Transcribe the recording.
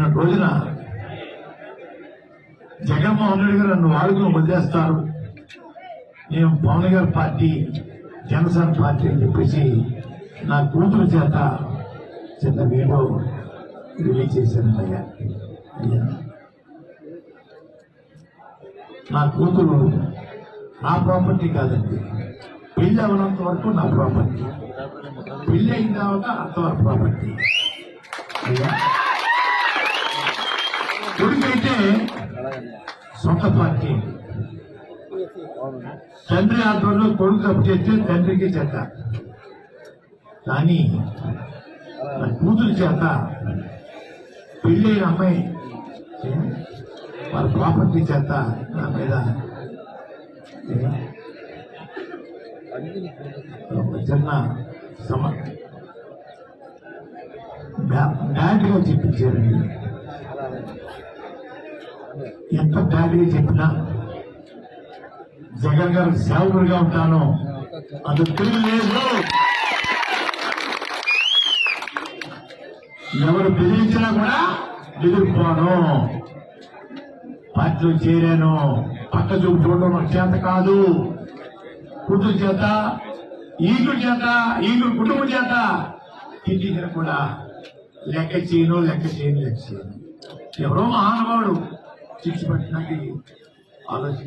నిన్న రోజున జగన్మోహన్ రెడ్డి గారు నన్ను వాడుకుని వదిలేస్తారు. నేను పవన్ గారి పార్టీ జనసేన పార్టీ అని చెప్పేసి నా కూతురు చేత చిన్న వీడియో రిలీజ్ చేశాను అయ్యా. అయ్యా. నా కూతురు నా ప్రాపర్టీ కాదండి. పెళ్ళి అవనంత వరకు నా ప్రాపర్టీ. పెళ్ళి అయిన తర్వాత అంతవరకు ప్రాపర్టీ. అయ్యా. సొంత పార్టీ. తండ్రి ఆధ్వర్యంలో కొడుకు తప్పు చేస్తే తండ్రికి చేత కానీ కూతురు చేత పెళ్ళైన అమ్మాయి వాళ్ళ ప్రాపర్టీ చేత నా మీద చిన్న సమ చెప్పించారండి. ఎంత ఖాళీ చెప్పినా జగన్ గారు సేవకుడిగా ఉంటాను. అది తిరగలేదు ఎవరు బెదిరించినా కూడా బెదిరిపోను. పార్టీలో చేరాను. పక్క చూపు చూడడం నాకు చేత కాదు. కూతురు చేత ఈగుడు చేత ఈగుడు కుటుంబం చేత తిట్టించిన కూడా లెక్క చేయను లెక్క చేయను లెక్క చేయను. ఎవరో మహానుభావుడు. चिप्स बनाएँगे आलस